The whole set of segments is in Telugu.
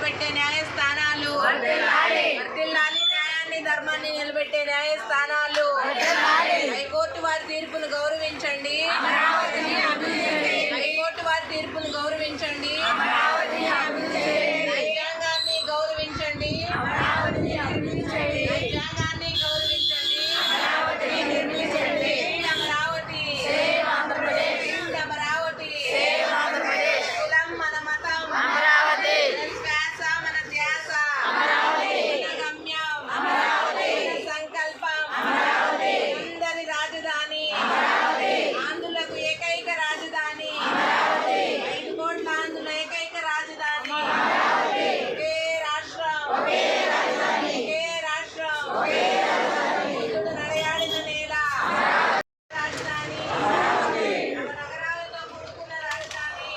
నిలబెట్టే న్యాయస్థానాలు. ధర్మాన్ని నిలబెట్టే న్యాయస్థానాలు.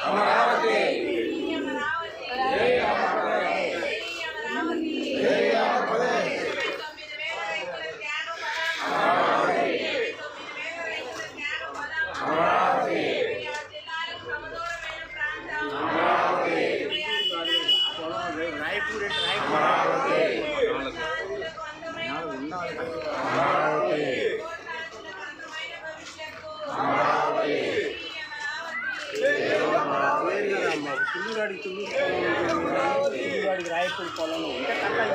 Right to it, right to it. పిల్లగాడికి పిల్లగాడికి Rayapudi పొలంలో ఉంటే కన్నా